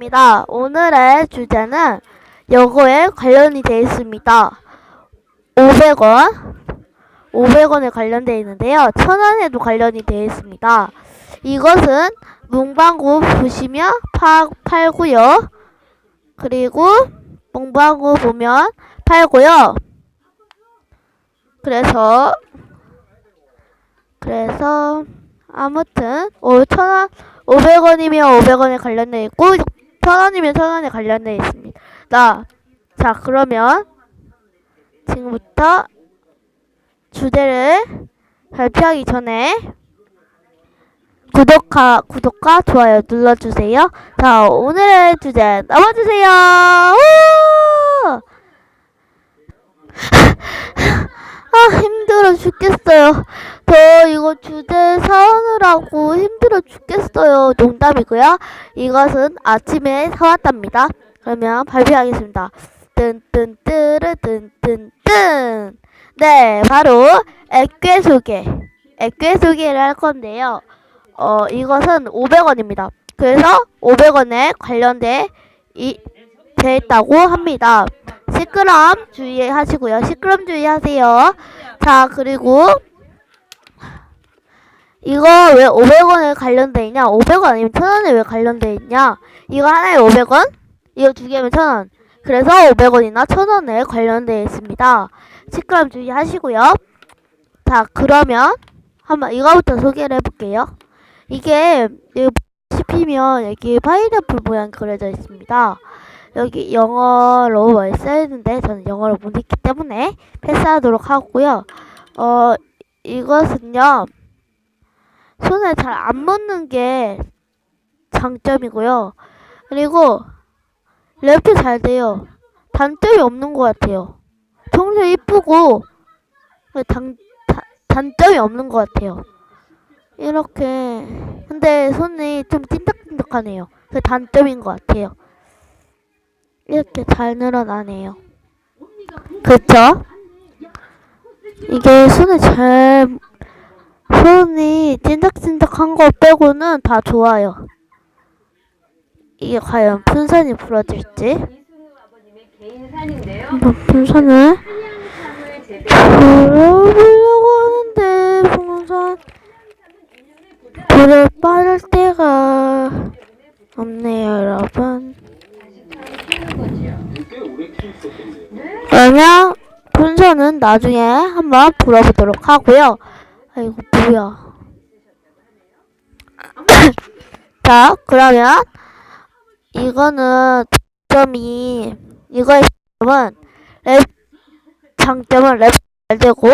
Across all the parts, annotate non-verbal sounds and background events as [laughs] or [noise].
입니다. 오늘의 주제는 요거에 관련이 되어 있습니다. 500원, 500원에 관련되어 있는데요. 1000원에도 관련이 되어 있습니다. 이것은 문방구 보시면 파, 팔고요. 그리고 문방구 보면 팔고요. 그래서 그래서 아무튼 5천원 500원이면 500원에 관련되어 있고 1000원이면 1000원에 관련되어 있습니다. 자, 그러면 지금부터 주제를 발표하기 전에 구독과 구독과 좋아요 눌러주세요. 자, 오늘의 주제 나와주세요. 우! [laughs] 아 힘들어 죽겠어요. 저 이거 주제 사오느라고 힘들어 죽 겠어요. 농담이고요. 이것은 아침에 사왔답니다. 그러면 발표하겠습니다. 뜬뜬뜨르 뜬뜬뜬 네 바로 액괴 소개 액괴 소개를 할 건데요. 어 이것은 500원입니다. 그래서 500원에 관련돼 이, 돼 있다고 합니다. 시끄럼 주의하시고요. 시끄럼 주의하세요. 자, 그리고 이거 왜 500원에 관련돼 있냐? 500원 아니면 1000원에 왜 관련돼 있냐? 이거 하나에 500원? 이거 두 개면 1000원. 그래서 500원이나 1000원에 관련돼 있습니다. 시끄럼 주의하시고요. 자, 그러면 한번 이거부터 소개를 해볼게요. 이게 씹히면 여기 파인애플 모양 그려져 있습니다. 여기 영어로 뭐 써야 되는데 저는 영어를 못 읽기 때문에 패스하도록 하고요. 어 이것은요 손에 잘 안 묻는 게 장점이고요. 그리고 랩도 잘 돼요. 단점이 없는 것 같아요. 평소에 이쁘고 단점이 없는 것 같아요. 이렇게 근데 손이 좀 찐득찐득하네요. 그 단점인 것 같아요. 이렇게 잘 늘어나네요. 그쵸? 이게 손에 잘 손이 찐득찐득한 거 빼고는 다 좋아요. 이게 과연 풍선이 불어질지 한번 풍선을 불어보려고 하는데 풍선 불을 빠를 때가 없네요 여러분 그러면 풍선은 나중에 한번 불어보도록 하고요. 아이고 뭐야. [coughs] 자 그러면 이거는 장점이 이거의 장점은 랩 장점은 랩 잘 되고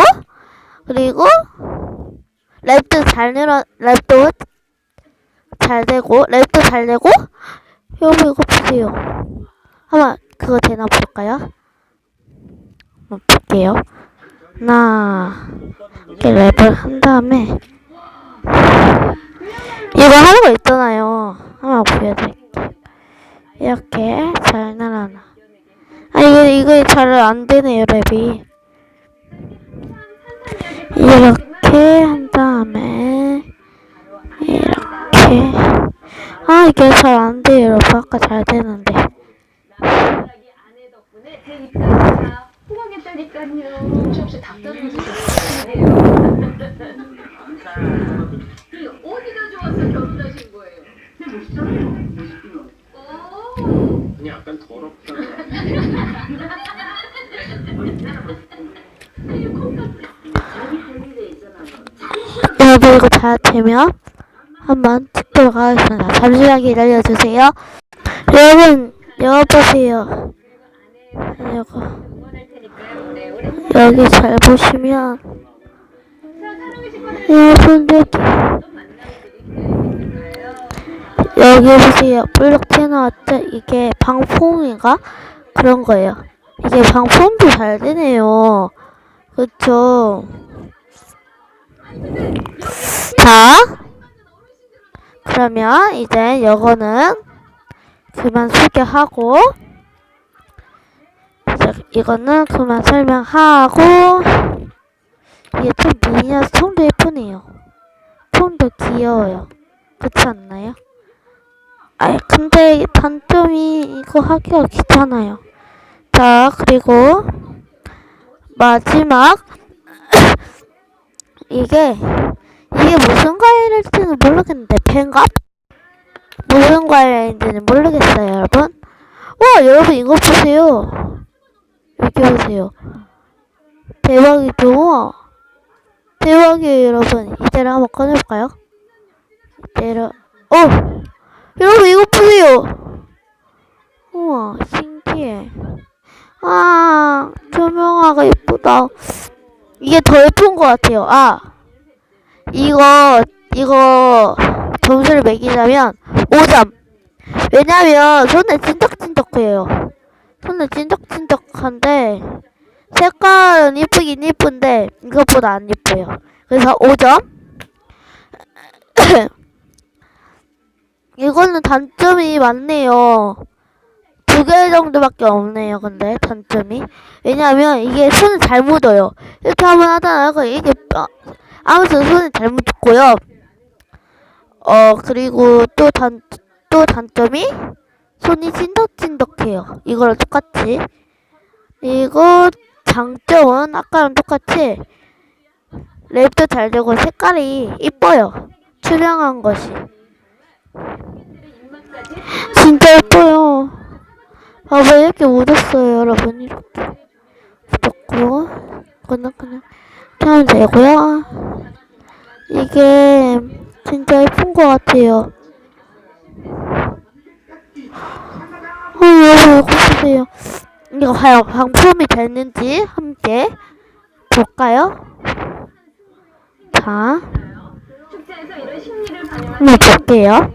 그리고 랩도 잘 늘어 랩도 잘 되고 랩도 잘 되고 여러분 이거 보세요. 한번 그거 되나 볼까요? 한번 볼게요. 하나 랩을 한 다음에 이거 하는 거 있잖아요. 한번 보여드릴게요. 이렇게 잘 날아나. 아 이거 이거 잘 안 되네요 랩이. 이렇게 한 다음에 이렇게 아 이게 잘 안 돼요 여러분 아까 잘 되는데 아내 덕분에 제 입담을 다 호강했다니까요. 혹시 답답해 주셨어요? 어디가 좋아서 결혼하신 거예요? 오. 그냥 약간 더럽다. 여러분 이거 잘 되면 한번 찍도록 하겠습니다 잠시만 기다려주세요 여러분 여보세요 이거 응원할 테니까요. 네, 오래 여기 잘 보시면 드릴게요. 여기 보세요. 블록 튀어나왔죠 이게 방풍인가? 그런 거예요. 이게 방풍도 잘 되네요. 그쵸? 자 그러면 이제 요거는 그만 소개하고 이거는 그만 설명하고 이게 좀 미니어서 총도 예쁘네요 총도 귀여워요 그렇지 않나요? 아 근데 단점이 이거 하기가 귀찮아요. 자 그리고 마지막 [coughs] 이게 이게 무슨 과일일지는 모르겠는데 펜갑 무슨 과일인지는 모르겠어요 여러분. 와 여러분 이거 보세요. 여기 보세요. 대박이죠? 대박이에요 여러분. 이대로 한번 꺼내볼까요? 이대로 어 여러분 이거 보세요. 우와 신기해. 아 조명화가 예쁘다. 이게 더 예쁜 것 같아요. 아 이거 이거 점수를 매기자면 5점. 왜냐면 손에 찐득찐득해요. 손에 찐득찐득한데 색깔은 이쁘긴 이쁜데 이것보다 안 이뻐요. 그래서 5점. [coughs] 이거는 단점이 많네요. 두 개 정도밖에 없네요. 근데 단점이 왜냐하면 이게 손을 잘 묻어요. 이렇게 한번 그 이게 어, 아무튼 손이 잘 묻고요. 어 그리고 또 단 또 단점이 손이 찐덕찐덕해요. 이거랑 똑같이. 이거 장점은 아까랑 똑같이 랩도 잘 되고 색깔이 이뻐요. 투명한 것이. 진짜 예뻐요. 봐봐 이렇게 묻었어요 여러분 이렇게 묻었고 그냥 이렇게 하면 되고요. 이게 진짜 예쁜 것 같아요. 어, 여러분 이거 과연 방품이 됐는지 함께 볼까요? 자, 한번 볼게요.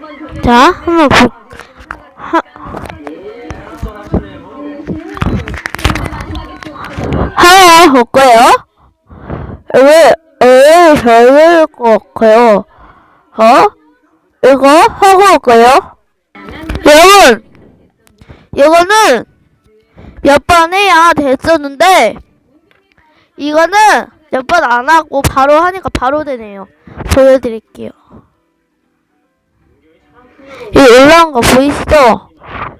번 도전 자, 한번 볼, 하, 하나 볼 거예요. 왜, 왜, 별로일 것 같아요. 어? 이거 하고 올까요? 여러분! 이거는 몇 번 해야 됐었는데, 이거는 몇 번 안 하고 바로 하니까 바로 되네요. 보여드릴게요. 이 올라온 거 보이시죠?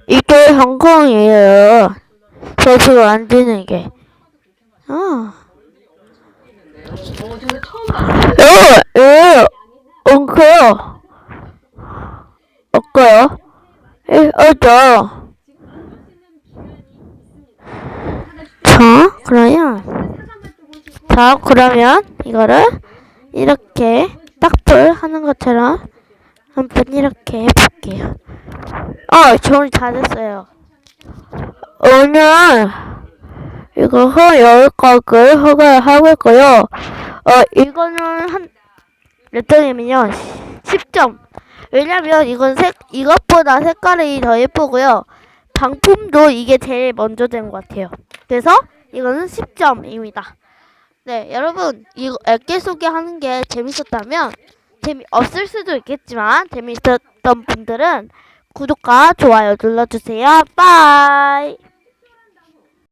이게 홍콩이에요. 저 지금 앉는 게. 아. 여러분, 예, 엉커요. 없고요. 예, 어죠. 자, 그러면, 자, 그러면 이거를 이렇게 딱불 하는 것처럼 한번 이렇게 해볼게요. 어, 정리 다 됐어요. 오늘 이거 허 열각을 허가를 하고 있고요. 어, 이거는 한, 몇 점이면요? 10점. 왜냐면 이건 색, 이것보다 색깔이 더 예쁘고요. 방품도 이게 제일 먼저 된 것 같아요. 그래서 이거는 10점입니다. 네, 여러분, 이거 앱게 소개하는 게 재밌었다면, 재미없을 수도 있겠지만, 재밌었던 분들은 구독과 좋아요 눌러주세요. 빠이!